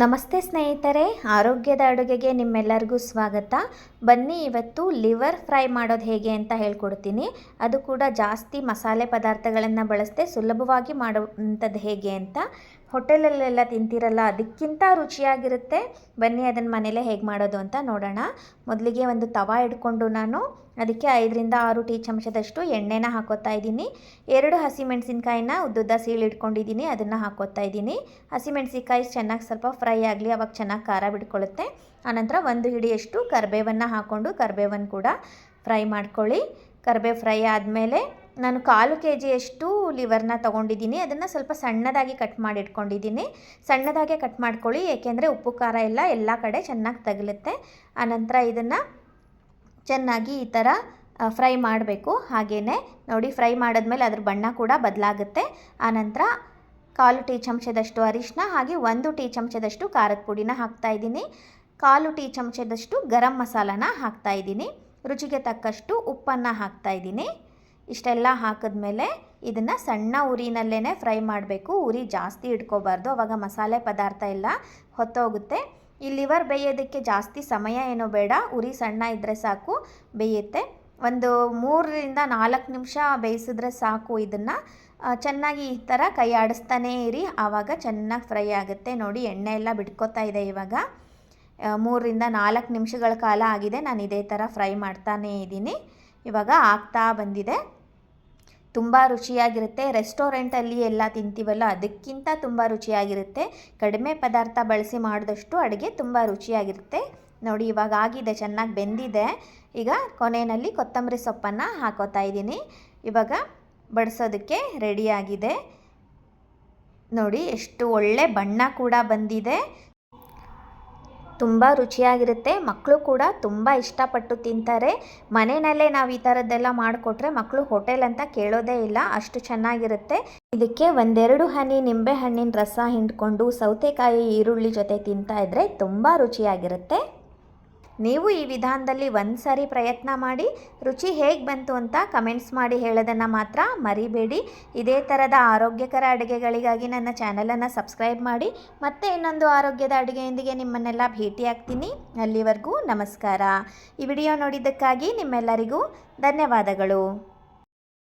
ನಮಸ್ತೆ ಸ್ನೇಹಿತರೆ, ಆರೋಗ್ಯದ ಅಡುಗೆಗೆ ನಿಮ್ಮೆಲ್ಲರಿಗೂ ಸ್ವಾಗತ. ಬನ್ನಿ ಇವತ್ತು ಲಿವರ್ ಫ್ರೈ ಮಾಡೋದು ಹೇಗೆ ಅಂತ ಹೇಳ್ಕೊಡ್ತೀನಿ. ಅದು ಕೂಡ ಜಾಸ್ತಿ ಮಸಾಲೆ ಪದಾರ್ಥಗಳನ್ನು ಬಳಸದೆ ಸುಲಭವಾಗಿ ಮಾಡುವಂಥದ್ದು ಹೇಗೆ ಅಂತ. ಹೋಟೆಲಲ್ಲೆಲ್ಲ ತಿಂತಿರಲ್ಲ, ಅದಕ್ಕಿಂತ ರುಚಿಯಾಗಿರುತ್ತೆ. ಬನ್ನಿ ಅದನ್ನು ಮನೇಲೇ ಹೇಗೆ ಮಾಡೋದು ಅಂತ ನೋಡೋಣ. ಮೊದಲಿಗೆ ಒಂದು ತವ ಇಟ್ಕೊಂಡು ನಾನು ಅದಕ್ಕೆ ಐದರಿಂದ ಆರು ಟೀ ಚಮಚದಷ್ಟು ಎಣ್ಣೆನ ಹಾಕೋತಾ ಇದ್ದೀನಿ. ಎರಡು ಹಸಿಮೆಣಸಿನ್ಕಾಯಿನ ಉದ್ದುದ್ದ ಸೀಳಿಟ್ಕೊಂಡಿದ್ದೀನಿ ಅದನ್ನು ಹಾಕೋತಾ ಇದ್ದೀನಿ. ಹಸಿಮೆಣಸಿನ್ಕಾಯಿ ಚೆನ್ನಾಗಿ ಸ್ವಲ್ಪ ಫ್ರೈ ಆಗಲಿ, ಅವಾಗ ಚೆನ್ನಾಗಿ ಖಾರ ಬಿಟ್ಕೊಳ್ಳುತ್ತೆ. ಆನಂತರ ಒಂದು ಹಿಡಿಯಷ್ಟು ಕರಿಬೇವನ್ನು ಹಾಕ್ಕೊಂಡು ಕರಿಬೇವನ್ನು ಕೂಡ ಫ್ರೈ ಮಾಡ್ಕೊಳ್ಳಿ. ಕರಿಬೇವು ಫ್ರೈ ಆದಮೇಲೆ ನಾನು ಕಾಲು ಕೆ ಜಿಯಷ್ಟು ಲಿವರ್ನ ತೊಗೊಂಡಿದ್ದೀನಿ. ಅದನ್ನು ಸ್ವಲ್ಪ ಸಣ್ಣದಾಗಿ ಕಟ್ ಮಾಡಿ ಇಟ್ಕೊಂಡಿದ್ದೀನಿ ಸಣ್ಣದಾಗೆ ಕಟ್ ಮಾಡ್ಕೊಳ್ಳಿ, ಏಕೆಂದರೆ ಉಪ್ಪು, ಖಾರ ಎಲ್ಲ ಎಲ್ಲ ಕಡೆ ಚೆನ್ನಾಗಿ ತಗಲುತ್ತೆ. ಆನಂತರ ಇದನ್ನು ಚೆನ್ನಾಗಿ ಈ ಥರ ಫ್ರೈ ಮಾಡಬೇಕು. ಹಾಗೇ ನೋಡಿ ಫ್ರೈ ಮಾಡಿದ್ಮೇಲೆ ಅದ್ರ ಬಣ್ಣ ಕೂಡ ಬದಲಾಗುತ್ತೆ. ಆನಂತರ ಕಾಲು ಟೀ ಚಮಚದಷ್ಟು ಅರಿಶಿನ ಹಾಗೆ ಒಂದು ಟೀ ಚಮಚದಷ್ಟು ಖಾರದ ಪುಡಿನ ಹಾಕ್ತಾಯಿದ್ದೀನಿ ಕಾಲು ಟೀ ಚಮಚದಷ್ಟು ಗರಂ ಮಸಾಲಾನ ಹಾಕ್ತಾಯಿದ್ದೀನಿ ರುಚಿಗೆ ತಕ್ಕಷ್ಟು ಉಪ್ಪನ್ನು ಹಾಕ್ತಾಯಿದ್ದೀನಿ ಇಷ್ಟೆಲ್ಲ ಹಾಕಿದ್ಮೇಲೆ ಇದನ್ನು ಸಣ್ಣ ಉರಿನಲ್ಲೇ ಫ್ರೈ ಮಾಡಬೇಕು. ಉರಿ ಜಾಸ್ತಿ ಇಟ್ಕೋಬಾರ್ದು. ಅವಾಗ ಮಸಾಲೆ ಪದಾರ್ಥ ಎಲ್ಲ ಹೊತ್ತೋಗುತ್ತೆ. ಈ ಲಿವರ್ ಬೇಯೋದಕ್ಕೆ ಜಾಸ್ತಿ ಸಮಯ ಏನೋ ಬೇಡ, ಉರಿ ಸಣ್ಣ ಇದ್ದರೆ ಸಾಕು, ಬೇಯುತ್ತೆ. ಒಂದು ಮೂರರಿಂದ ನಾಲ್ಕು ನಿಮಿಷ ಬೇಯಿಸಿದ್ರೆ ಸಾಕು ಇದನ್ನು. ಚೆನ್ನಾಗಿ ಈ ಥರ ಕೈ ಆಡಿಸ್ತಾನೇ ಇರಿ, ಆವಾಗ ಚೆನ್ನಾಗಿ ಫ್ರೈ ಆಗುತ್ತೆ. ನೋಡಿ, ಎಣ್ಣೆ ಎಲ್ಲ ಬಿಟ್ಕೋತಾ ಇದೆ ಇವಾಗ. ಮೂರರಿಂದ ನಾಲ್ಕು ನಿಮಿಷಗಳ ಕಾಲ ಆಗಿದೆ, ನಾನು ಇದೇ ಥರ ಫ್ರೈ ಮಾಡ್ತಾನೇ ಇದ್ದೀನಿ. ಇವಾಗ ಆಗ್ತಾ ಬಂದಿದೆ. ತುಂಬ ರುಚಿಯಾಗಿರುತ್ತೆ. ರೆಸ್ಟೋರೆಂಟಲ್ಲಿ ಎಲ್ಲ ತಿಂತೀವಲ್ಲ, ಅದಕ್ಕಿಂತ ತುಂಬ ರುಚಿಯಾಗಿರುತ್ತೆ. ಕಡಿಮೆ ಪದಾರ್ಥ ಬಳಸಿ ಮಾಡಿದಷ್ಟು ಅಡುಗೆ ತುಂಬ ರುಚಿಯಾಗಿರುತ್ತೆ. ನೋಡಿ, ಇವಾಗ ಆಗಿದೆ, ಚೆನ್ನಾಗಿ ಬೆಂದಿದೆ. ಈಗ ಕೊನೆಯಲ್ಲಿ ಕೊತ್ತಂಬರಿ ಸೊಪ್ಪನ್ನು ಹಾಕೋತಾ ಇದ್ದೀನಿ. ಇವಾಗ ಬಡಿಸೋದಕ್ಕೆ ರೆಡಿಯಾಗಿದೆ ನೋಡಿ, ಎಷ್ಟು ಒಳ್ಳೆ ಬಣ್ಣ ಕೂಡ ಬಂದಿದೆ. ತುಂಬ ರುಚಿಯಾಗಿರುತ್ತೆ. ಮಕ್ಕಳು ಕೂಡ ತುಂಬ ಇಷ್ಟಪಟ್ಟು ತಿಂತಾರೆ. ಮನೆಯಲ್ಲೇ ನಾವು ಈ ಥರದ್ದೆಲ್ಲ ಮಾಡಿಕೊಟ್ರೆ ಮಕ್ಕಳು ಹೋಟೆಲ್ ಅಂತ ಕೇಳೋದೇ ಇಲ್ಲ. ಅಷ್ಟು ಚೆನ್ನಾಗಿರುತ್ತೆ. ಇದಕ್ಕೆ ಒಂದೆರಡು ಹನಿ ನಿಂಬೆ ಹಣ್ಣಿನ ರಸ ಹಿಂಡ್ಕೊಂಡು ಸೌತೆಕಾಯಿ, ಈರುಳ್ಳಿ ಜೊತೆ ತಿಂತಾ ಇದ್ರೆ ತುಂಬ ರುಚಿಯಾಗಿರುತ್ತೆ. ನೀವು ಈ ವಿಧಾನದಲ್ಲಿ ಒಂದು ಸಾರಿ ಪ್ರಯತ್ನ ಮಾಡಿ, ರುಚಿ ಹೇಗೆ ಬಂತು ಅಂತ ಕಮೆಂಟ್ಸ್ ಮಾಡಿ ಹೇಳೋದನ್ನು ಮಾತ್ರ ಮರಿಬೇಡಿ. ಇದೇ ಥರದ ಆರೋಗ್ಯಕರ ಅಡುಗೆಗಳಿಗಾಗಿ ನನ್ನ ಚಾನಲನ್ನು ಸಬ್ಸ್ಕ್ರೈಬ್ ಮಾಡಿ, ಮತ್ತೆ ಇನ್ನೊಂದು ಆರೋಗ್ಯದ ಅಡುಗೆಯೊಂದಿಗೆ ನಿಮ್ಮನ್ನೆಲ್ಲ ಭೇಟಿ ಆಗ್ತೀನಿ ಅಲ್ಲಿವರೆಗೂ ನಮಸ್ಕಾರ. ಈ ವಿಡಿಯೋ ನೋಡಿದ್ದಕ್ಕಾಗಿ ನಿಮ್ಮೆಲ್ಲರಿಗೂ ಧನ್ಯವಾದಗಳು.